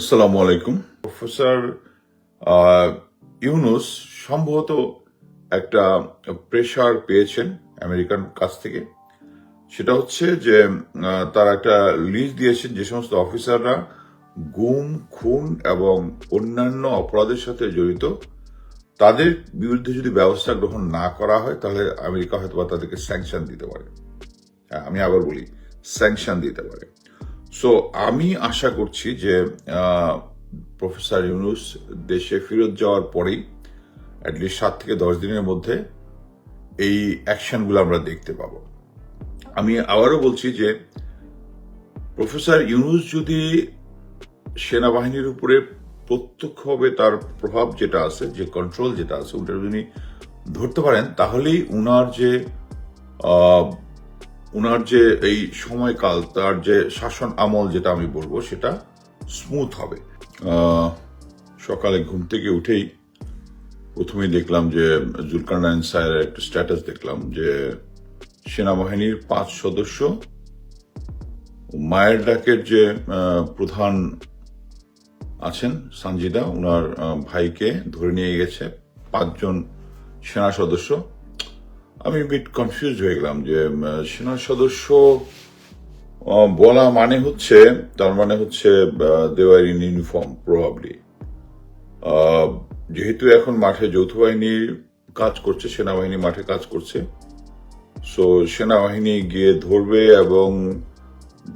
আসসালামু আলাইকুম। প্রফেসর ইউনুস সম্ভবত একটা প্রেশার পেয়েছেন আমেরিকান কাছ থেকে। সেটা হচ্ছে যে তার একটা লিস্ট দিয়েছেন যে সমস্ত অফিসাররা গুম খুন এবং অন্যান্য অপরাধের সাথে জড়িত। তাদের বিরুদ্ধে যদি ব্যবস্থা গ্রহণ না করা হয় তাহলে আমেরিকা হয়তো তাদেরকে স্যাংশন দিতে পারে। হ্যাঁ, আমি আবার বলি স্যাংশন দিতে পারে। সো আমি আশা করছি যে প্রফেসর ইউনুস দেশে ফেরত যাওয়ার পরেই অ্যাটলিস্ট সাত থেকে দশ দিনের মধ্যে, এই অ্যাকশনগুলো আমরা দেখতে পাবো। আমি আবারও বলছি যে প্রফেসর ইউনুস যদি সেনাবাহিনীর উপরে প্রত্যক্ষভাবে তার প্রভাব যেটা আছে, যে কন্ট্রোল যেটা আছে, ওটা যদি ধরতে পারেন, তাহলেই উনার যে উনার যে এই সময়কাল, তার যে শাসন আমল যেটা আমি বলব, সেটা স্মুথ হবে। সকালে ঘুম থেকে উঠেই প্রথমেই দেখলাম যে জুলকারনাইন স্যারের একটা স্ট্যাটাস দেখলাম যে সেনাবাহিনীর পাঁচ সদস্য মায়ের ডাকের যে প্রধান আছেন সঞ্জিদা ওনার ভাইকে ধরে নিয়ে গেছে। পাঁচজন সেনা সদস্য। আমি বিট কনফিউজ হয়ে গেলাম যে সেনা সদস্য বলা মানে হচ্ছে, তার মানে হচ্ছে দেওয়ার ইন ইউনিফর্ম প্রভাবলি যেহেতু এখন মাঠে যৌথ বাহিনী কাজ করছে, সেনাবাহিনী মাঠে কাজ করছে সো সেনাবাহিনী গিয়ে ধরবে এবং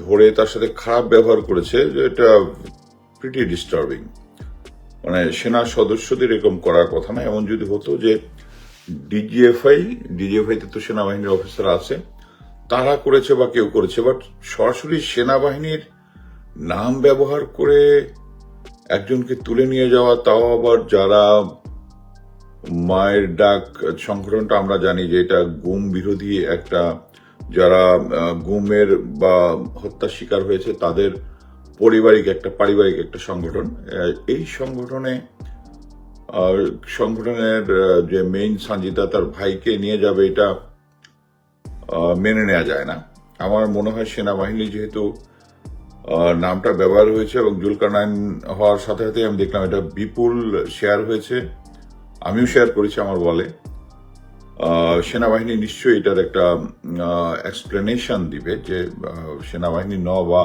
ধরে তার সাথে খারাপ ব্যবহার করেছে, যে এটা প্রিটি ডিস্টার্বিং মানে সেনা সদস্যদের এরকম করার কথা না, এমন যদি হতো যে ডিজিএফআই ডিজিএফআই তে সেনাবাহিনীর অফিসার আছে। তারা করেছে বা কেউ করেছে বাট সরাসরি সেনাবাহিনীর নাম ব্যবহার করে একজনকে তুলে নিয়ে যাওয়া, তাও আবার যারা মায়ের ডাক সংগঠনটা আমরা জানি যে এটা গুম বিরোধী একটা, যারা গুমের বা হত্যা শিকার হয়েছে, তাদের পারিবারিক একটা পারিবারিক একটা সংগঠন। এই সংগঠনে সংগঠনের যে মেইন সঞ্জিতা তার ভাইকে নিয়ে যাবে, এটা মেনে নেওয়া যায় না। আমার মনে হয় সেনাবাহিনী যেহেতু নামটা ব্যবহার হয়েছে এবং জুলকারনাইন হওয়ার সাথে সাথে আমি দেখলাম এটা বিপুল শেয়ার হয়েছে। আমিও শেয়ার করেছি আমার বলে সেনাবাহিনী নিশ্চয়ই এটার একটা এক্সপ্লেনেশন দিবে যে সেনাবাহিনী ন বা,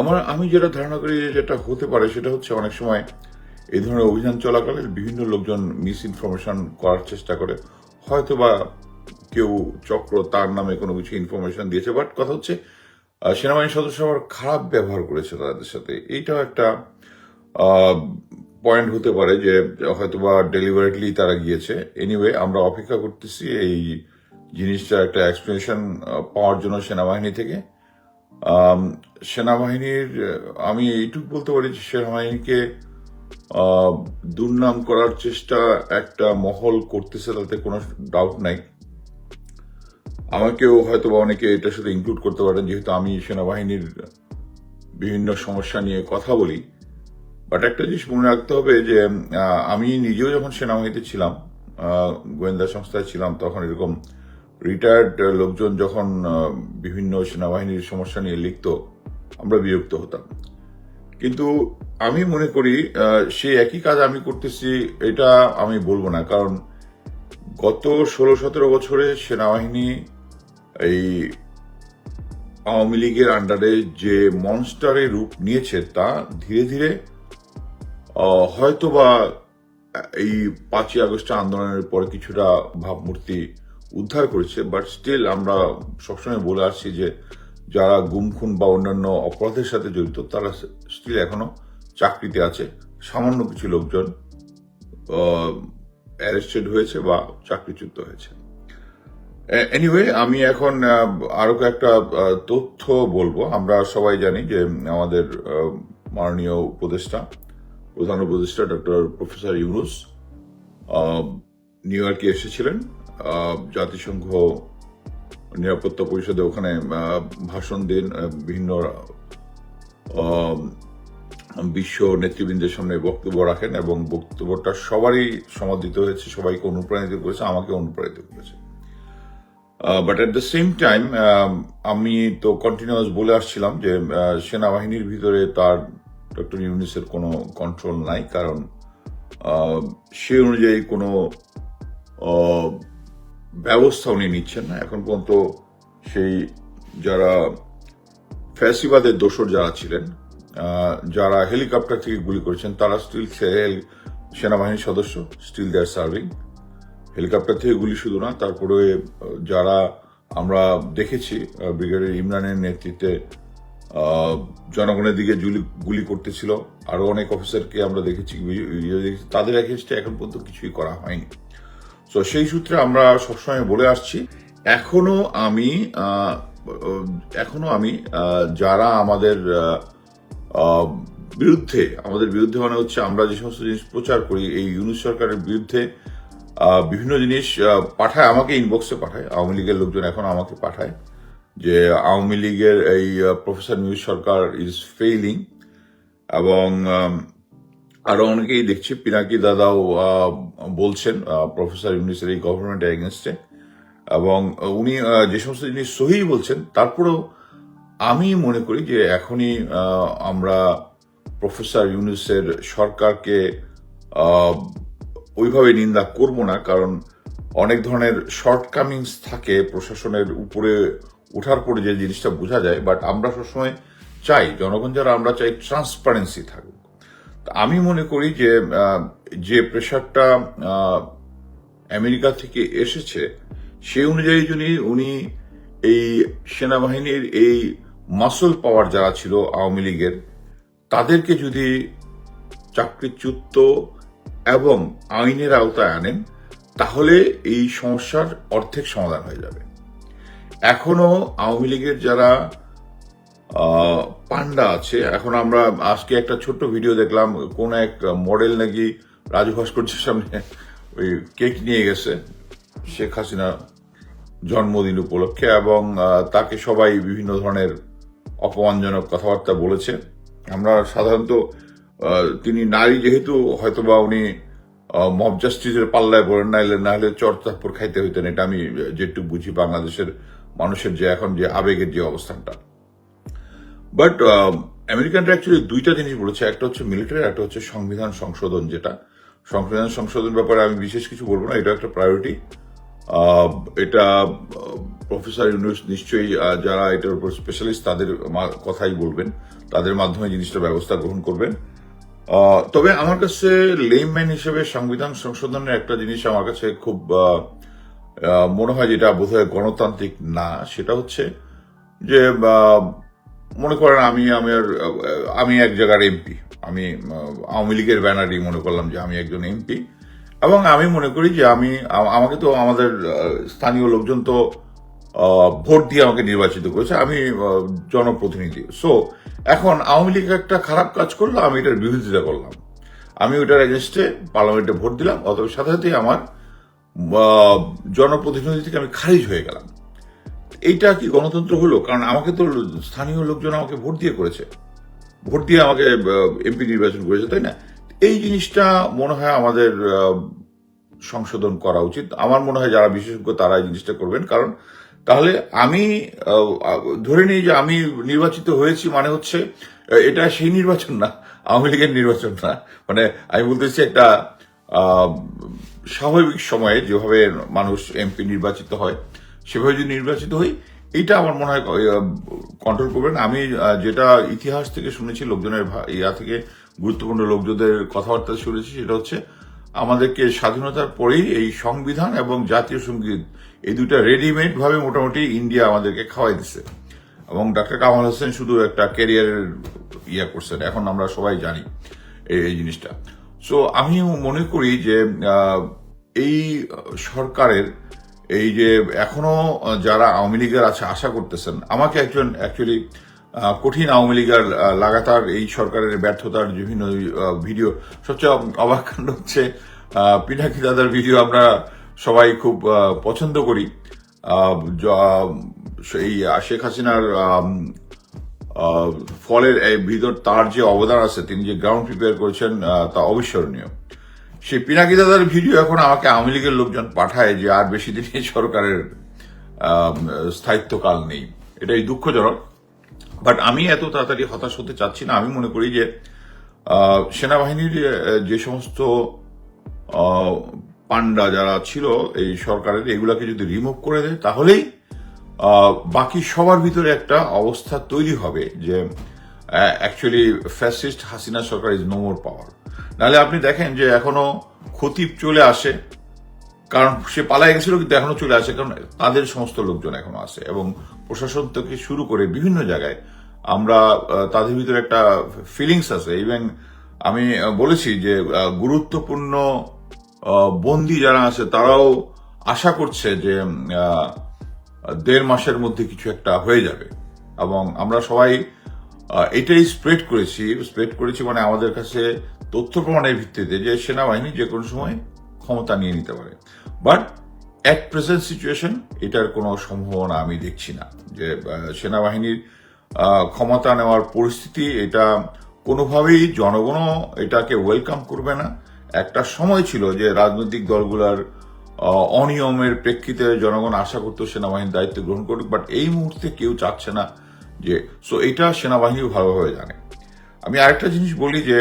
আমার, আমি যেটা ধারণা করি যেটা হতে পারে সেটা হচ্ছে অনেক সময় এই ধরনের অভিযান চলাকালে বিভিন্ন লোকজন মিস ইনফরমেশন করার চেষ্টা করে। হয়তো বা কেউ চক্র তার নামে কোনো কিছু ইনফরমেশন দিয়েছে বাট কথা হচ্ছে আহ, সেনাবাহিনীর সদস্য আবার খারাপ ব্যবহার করেছে তাদের সাথে। এইটাও একটা পয়েন্ট হতে পারে যে হয়তো বা ডেলিভারেটলি তারা গিয়েছে। এনিওয়ে আমরা অপেক্ষা করতেছি এই জিনিসটা একটা এক্সপ্লেনেশন পাওয়ার জন্য সেনাবাহিনী থেকে। সেনাবাহিনীর আমি এইটুকু বলতে পারি যে সেনাবাহিনীকে দুর্নাম করার চেষ্টা একটা মহল করতেছে তাতে কোনো ডাউট নাই। আমাকেও হয়তো বা অনেকে এটার সাথে ইনক্লুড করতে পারেন, যেহেতু আমি সেনাবাহিনীর বিভিন্ন সমস্যা নিয়ে কথা বলি। বাট একটা জিনিস মনে রাখতে হবে যে আমি নিজেও যখন সেনাবাহিনীতে ছিলাম গোয়েন্দা সংস্থায় ছিলাম, তখন এরকম রিটায়ার্ড লোকজন যখন বিভিন্ন সেনাবাহিনীর সমস্যা নিয়ে লিখত, আমরা বিরক্ত হতাম। কিন্তু আমি মনে করি সেই একই কাজ আমি করতেছি এটা আমি বলব না। কারণ গত ষোলো সতেরো বছরে সেনাবাহিনী এই আওয়ামী লীগের আন্ডারে যে মনস্টারের রূপ নিয়েছে তা ধীরে ধীরে আহ, হয়তোবা এই পাঁচই আগস্ট আন্দোলনের পরে কিছুটা ভাবমূর্তি উদ্ধার করেছে বাট স্টিল আমরা সবসময় বলে আসছি যে যারা গুম খুন বা অন্যান্য অপরাধের সাথে জড়িত তারা স্টিল এখনও চাকরিতে আছে। সামান্য কিছু লোকজন অ্যারেস্টেড হয়েছে বা চাকরিচ্যুত হয়েছে। এনিওয়ে আমি এখন আরও কয়েকটা তথ্য বলব। আমরা সবাই জানি যে আমাদের মাননীয় উপদেষ্টা, প্রধান উপদেষ্টা ডক্টর প্রফেসর ইউনুস নিউ ইয়র্কে এসেছিলেন। জাতিসংঘ নিরাপত্তা পরিষদে ওখানে ভাষণ দিন বিভিন্ন বিশ্ব নেতৃবৃন্দের সামনে বক্তব্য রাখেন এবং বক্তব্যটা সবারই সমাদিত হয়েছে, সবাইকে অনুপ্রাণিত করেছে আমাকে অনুপ্রাণিত করেছে। But at the same time আমি তো কন্টিনিউয়াস বলে আসছিলাম যে সেনাবাহিনীর ভিতরে তার ডক্টর ইউনিসের কোনো কন্ট্রোল নাই, কারণ সে অনুযায়ী কোনো ব্যবস্থা উনি নিচ্ছেন না। এখন পর্যন্ত সেই যারা ফ্যাসিবাদের দোসর যারা ছিলেন যারা হেলিকপ্টার থেকে গুলি করেছেন, তারা স্টিল সেনাবাহিনীর সদস্য স্টিল দেয়ার সার্ভিং হেলিকপ্টার থেকে গুলি শুধু না, তারপরে যারা আমরা দেখেছি ব্রিগেডিয়ার ইমরানের নেতৃত্বে জনগণের দিকে গুলি করতেছিল। আরও অনেক অফিসারকে আমরা দেখেছি তাদের এগেনস্টে এখন পর্যন্ত কিছুই করা হয়নি। তো সেই সূত্রে আমরা সবসময় বলে আসছি, এখনও আমি এখনও আমি যারা আমাদের বিরুদ্ধে আমাদের বিরুদ্ধে মানে হচ্ছে আমরা যে সমস্ত জিনিস প্রচার করি এই ইউনুস সরকারের বিরুদ্ধে বিভিন্ন জিনিস পাঠায় আমাকে ইনবক্সে পাঠায়। আওয়ামী লীগের লোকজন এখন আমাকে পাঠায় যে আওয়ামী লীগের এই প্রফেসর নিউজ সরকার ইজ ফেইলিং এবং আম, আরও অনেকেই দেখছি পিনাকি দাদাও বলছেন প্রফেসর ইউনিসের এই গভর্নমেন্ট এগেনস্টে এবং উনি যে সমস্ত জিনিস সহি বলছেন তারপরেও আমি মনে করি যে এখনই আমরা প্রফেসর ইউনুসের সরকারকে ওইভাবে নিন্দা করব না, কারণ অনেক ধরনের শর্টকামিংস থাকে প্রশাসনের উপরে ওঠার পরে যে জিনিসটা বোঝা যায় বাট আমরা সবসময় চাই, জনগণ যারা, আমরা চাই ট্রান্সপারেন্সি থাকুক। তা আমি মনে করি যে যে প্রেশারটা আমেরিকা থেকে এসেছে, সেই অনুযায়ী যদি উনি এই সেনাবাহিনীর এই মাসল পাওয়ার যারা ছিল আওয়ামী লীগের, তাদেরকে যদি চাকরিচ্যুত এবং আইনের আওতায় আনেন, তাহলে এই সমস্যার অর্ধেক সমাধান হয়ে যাবে। এখনও আওয়ামী লীগের যারা পান্ডা আছে, এখন আমরা আজকে একটা ছোট্ট ভিডিও দেখলাম, কোন এক মডেল নাকি রাজু ভাস্কর্যের সামনে ওই কেক নিয়ে গেছে, শেখ হাসিনা জন্মদিন উপলক্ষে এবং তাকে সবাই বিভিন্ন ধরনের অপমানজনক কথাবার্তা বলেছে। আমরা সাধারণত তিনি নারী যেহেতু, হয়তোবা উনি মব জাস্টিসের পাল্লায় পড়েন, নাইলে না হলে চরচাপ্পর খাইতে হইতেন। এটা আমি যেটুকু বুঝি বাংলাদেশের মানুষের যে এখন যে আবেগের যে অবস্থানটা। বাট আমেরিকানরা অ্যাকচুয়ালি দুইটা জিনিস বলেছে। একটা হচ্ছে মিলিটারি, একটা হচ্ছে সংবিধান সংশোধন যেটা। সংবিধান সংশোধন ব্যাপারে আমি বিশেষ কিছু বলব না এটা একটা প্রায়োরিটি এটা প্রফেসর ইউনুস নিশ্চয়ই যারা এটার উপর স্পেশালিস্ট তাদের কথাই বলবেন। তাদের মাধ্যমে জিনিসটা ব্যবস্থা গ্রহণ করবেন। তবে আমার কাছে লেমম্যান হিসেবে সংবিধান সংশোধনের একটা জিনিস আমার কাছে খুব মনে হয় যেটা বোধহয় গণতান্ত্রিক না, সেটা হচ্ছে যে মনে করেন আমি আমার আমি এক জায়গার এমপি আমি আওয়ামী লীগের ব্যানারই মনে করলাম যে আমি একজন এমপি এবং আমি মনে করি যে আমি আমাকে তো আমাদের স্থানীয় লোকজন তো ভোট দিয়ে আমাকে নির্বাচিত করেছে। আমি জনপ্রতিনিধি। সো এখন আওয়ামী লীগ একটা খারাপ কাজ করল, আমি এটার বিরোধিতা করলাম। আমি ওটার এগেনস্টে পার্লামেন্টে ভোট দিলাম অথবা সাথে সাথেই আমার জনপ্রতিনিধি থেকে আমি খারিজ হয়ে গেলাম। এইটা কি গণতন্ত্র হলো? কারণ আমাকে তো স্থানীয় লোকজন আমাকে ভোট দিয়ে করেছে। ভোট দিয়ে আমাকে এমপি নির্বাচন করেছে, তাই না? এই জিনিসটা মনে হয় আমাদের সংশোধন করা উচিত। আমার মনে হয় যারা বিশেষজ্ঞ তারা এই জিনিসটা করবেন। কারণ তাহলে আমি ধরে নিই যে আমি নির্বাচিত হয়েছি মানে হচ্ছে এটা সেই নির্বাচন না, আওয়ামী লীগের নির্বাচন না। মানে আমি বলতেছি একটা স্বাভাবিক সময়ে যেভাবে মানুষ এমপি নির্বাচিত হয়, সেভাবে যদি নির্বাচিত হই, এইটা আমার মনে হয় কন্ট্রোল করবেন। আমি যেটা ইতিহাস থেকে শুনেছি, লোকজনের ইয়া থেকে গুরুত্বপূর্ণ লোকজনদের কথাবার্তা শুনেছি, সেটা হচ্ছে আমাদেরকে স্বাধীনতার পরেই এই সংবিধান এবং জাতীয় সংগীত এই দুটা রেডিমেড ভাবে মোটামুটি ইন্ডিয়া আমাদেরকে খাওয়াই দিছে। এবং ডাক্তার কামাল হোসেন শুধু একটা ক্যারিয়ারের ইয়া করছেন, এখন আমরা সবাই জানি এই জিনিসটা। সো আমি মনে করি যে এই সরকারের, এই যে এখনও যারা আওয়ামী লীগের আছে, আশা করতেছেন, আমাকে একজন অ্যাকচুয়ালি কঠিন আওয়ামী লীগের লাগাতার এই সরকারের ব্যর্থতার বিভিন্ন ভিডিও। সবচেয়ে অবাক হচ্ছে পিনাকি দাদার ভিডিও আমরা সবাই খুব পছন্দ করি। এই শেখ হাসিনার ফলের, এই ভিতর তার যে অবদান আছে, তিনি যে গ্রাউন্ড প্রিপেয়ার করেছেন তা অবিস্মরণীয়। সেই পিনাকি দাদার ভিডিও এখন আমাকে আওয়ামী লীগের লোকজন পাঠায় যে আর বেশি দিন এই সরকারের স্থায়িত্বকাল নেই। এটাই দুঃখজনক। বাট আমি এত তাড়াতাড়ি হতাশ হতে চাচ্ছি না। আমি মনে করি যে সেনাবাহিনীর যে সমস্ত পান্ডা যারা ছিল এই সরকারের, এগুলাকে যদি রিমুভ করে দেয়, তাহলেই বাকি সবার ভিতরে একটা অবস্থা তৈরি হবে যে অ্যাকচুয়ালি ফ্যাসিস্ট হাসিনা সরকার ইজ নো মোর পাওয়ার নাহলে আপনি দেখেন যে এখনও খতিব চলে আসে। কারণ সে পালায় গেছিল, কিন্তু এখনও চলে আসে। কারণ তাদের সমস্ত লোকজন এখনও আছে এবং প্রশাসন থেকে শুরু করে বিভিন্ন জায়গায় আমরা তাদের ভিতরে একটা ফিলিংস আছে। ইভেন আমি বলেছি যে গুরুত্বপূর্ণ বন্দি যারা আছে, তারাও আশা করছে যে দেড় মাসের মধ্যে কিছু একটা হয়ে যাবে। এবং আমরা সবাই এটাই স্প্রেড করেছি। স্প্রেড করেছি মানে আমাদের কাছে তথ্য প্রমাণের ভিত্তিতে যে সেনাবাহিনী যে কোনো সময় ক্ষমতা নিয়ে নিতে পারে। বাট অ্যাট প্রেজেন্ট সিচুয়েশন এটার কোনো সম্ভাবনা আমি দেখছি না। যে সেনাবাহিনীর ক্ষমতা নেওয়ার পরিস্থিতি, এটা কোনোভাবেই জনগণও এটাকে ওয়েলকাম করবে না। একটা সময় ছিল যে, রাজনৈতিক দলগুলোর অনিয়মের প্রেক্ষিতে জনগণ আশা করতো সেনাবাহিনীর দায়িত্ব গ্রহণ করুক বাট এই মুহূর্তে কেউ চাচ্ছে না যে সো এটা সেনাবাহিনীও ভালোভাবে জানে। আমি আরেকটা জিনিস বলি যে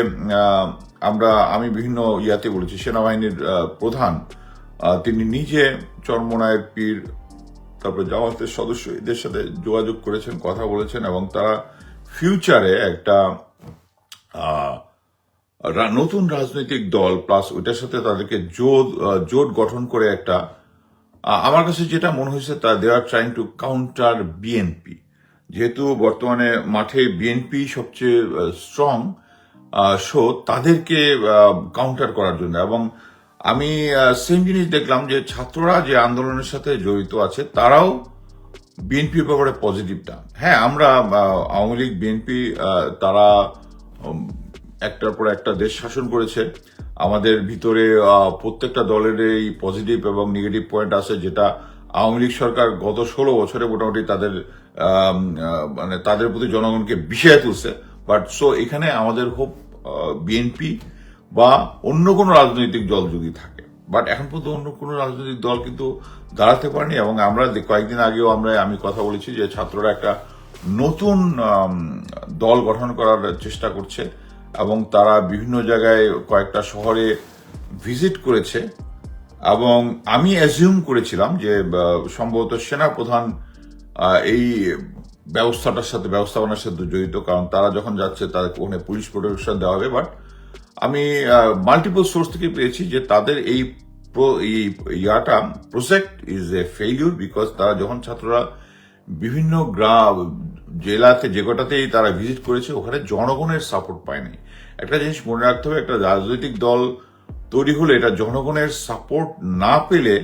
আমরা, আমি বিভিন্ন ইয়াতে বলেছি, সেনাবাহিনীর প্রধান তিনি নিজে চরমনায়ের পীর, তারপরে জামাতের সদস্য এদের সাথে যোগাযোগ করেছেন, কথা বলেছেন এবং তারা ফিউচারে একটা নতুন রাজনৈতিক দল প্লাস ওইটার সাথে তাদেরকে জোট জোট গঠন করে একটা আমার কাছে যেটা মনে হয়েছে তা they are trying to counter BNP যেহেতু বর্তমানে মাঠে বিএনপি সবচেয়ে স্ট্রং শো তাদেরকে কাউন্টার করার জন্য এবং আমি সেম জিনিস দেখলাম যে ছাত্ররা যে আন্দোলনের সাথে জড়িত আছে, তারাও বিএনপির ব্যাপারে পজিটিভটা হ্যাঁ আমরা আওয়ামী লীগ বিএনপি তারা একটার পর একটা দেশ শাসন করেছে। আমাদের ভিতরে প্রত্যেকটা দলের এই পজিটিভ এবং নেগেটিভ পয়েন্ট আছে, যেটা আওয়ামী লীগ সরকার গত ষোলো বছরে মোটামুটি তাদের মানে তাদের প্রতি জনগণকে বিষয় তুলছে। বাট সো এখানে আমাদের হোপ বিএনপি বা অন্য কোনো রাজনৈতিক দল যদি থাকে। বাট এখন পর্যন্ত অন্য কোনো রাজনৈতিক দল কিন্তু দাঁড়াতে পারেনি এবং আমরা কয়েকদিন আগেও আমরা, আমি কথা বলেছি যে ছাত্ররা একটা নতুন দল গঠন করার চেষ্টা করছে এবং তারা বিভিন্ন জায়গায় কয়েকটা শহরে ভিজিট করেছে এবং আমি অ্যাজিউম করেছিলাম যে সম্ভবত সেনা প্রধান এই ব্যবস্থাটার সাথে, ব্যবস্থাপনার সাথে জড়িত। কারণ তারা যখন যাচ্ছে, তাদের ওখানে পুলিশ প্রোটেকশন দেওয়া হবে। বাট আমি মাল্টিপল সোর্স থেকে পেয়েছি যে তাদের এই ইয়াটা project is a failure because তারা যখন ছাত্ররা বিভিন্ন গ্রাম, জেলাতে, যে কটাতেই তারা ভিজিট করেছে, ওখানে জনগণের সাপোর্ট পায়নি। একটা জিনিস মনে রাখতে হবে, একটা রাজনৈতিক দল তৈরি হলে এটা জনগণের সাপোর্ট না পেলে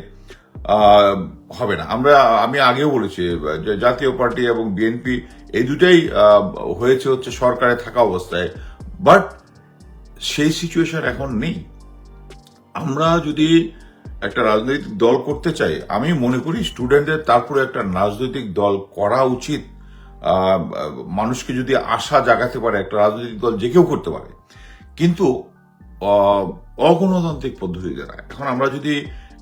হবে না। আমরা, আমি আগেও বলেছি জাতীয় পার্টি এবং বিএনপি, এই দুটাই হয়েছে হচ্ছে সরকারে থাকা অবস্থায়। বাট সেই সিচুয়েশন এখন নেই। আমরা যদি একটা রাজনৈতিক দল করতে চাই, আমি মনে করি স্টুডেন্টদের তারপরে একটা রাজনৈতিক দল করা উচিত। মানুষকে যদি আশা জাগাতে পারে, একটা রাজনৈতিক দল যে কেউ করতে পারে। কিন্তু অগণতান্ত্রিক পদ্ধতিতে না এখন আমরা যদি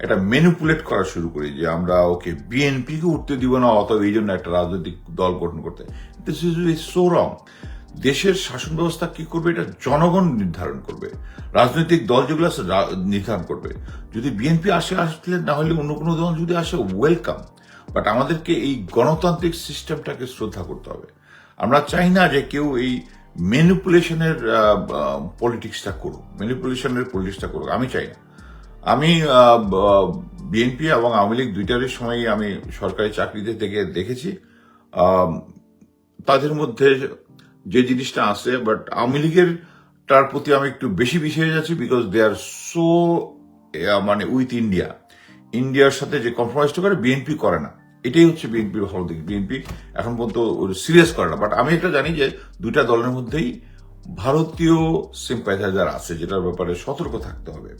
একটা ম্যানিপুলেট করা শুরু করি যে আমরা ওকে বিএনপি কে উঠতে দিব না অথবা এই জন্য একটা রাজনৈতিক দল গঠন করতে। দিস ইজ সো রং দেশের শাসন ব্যবস্থা কি করবে এটা জনগণ নির্ধারণ করবে। রাজনৈতিক দল যেগুলো আছে নির্ধারণ করবে। যদি বিএনপি আসে, আসলে না হলে অন্য কোনো দল যদি আসে ওয়েলকাম বাট আমাদেরকে এই গণতান্ত্রিক সিস্টেমটাকে শ্রদ্ধা করতে হবে। আমরা চাই না যে কেউ এই ম্যানিপুলেশনের পলিটিক্সটা করুক। ম্যানিপুলেশনের পলিটিক্সটা করুক। আমি চাই না। আমি বিএনপি এবং আওয়ামী লীগ দুইটারই সময় আমি সরকারি চাকরিতে থেকে দেখেছি। তাদের মধ্যে যে জিনিসটা আছে বাট আওয়ামী লীগের তার প্রতি আমি একটু বেশি বিষয়ে যাচ্ছি বিকজ দে আর সো মানে উইথ ইন্ডিয়া ইন্ডিয়ার সাথে যে কম্প্রোমাইজটা করে বিএনপি করে না। এটাই হচ্ছে বিএনপির ভালো দিক। বিএনপি এখন পর্যন্ত সিরিয়াস করে না। বাট আমি এটা জানি যে দুইটা দলের মধ্যেই ভারতীয় সিম্প্যাথাইজার আছে, যেটার ব্যাপারে সতর্ক থাকতে হবে।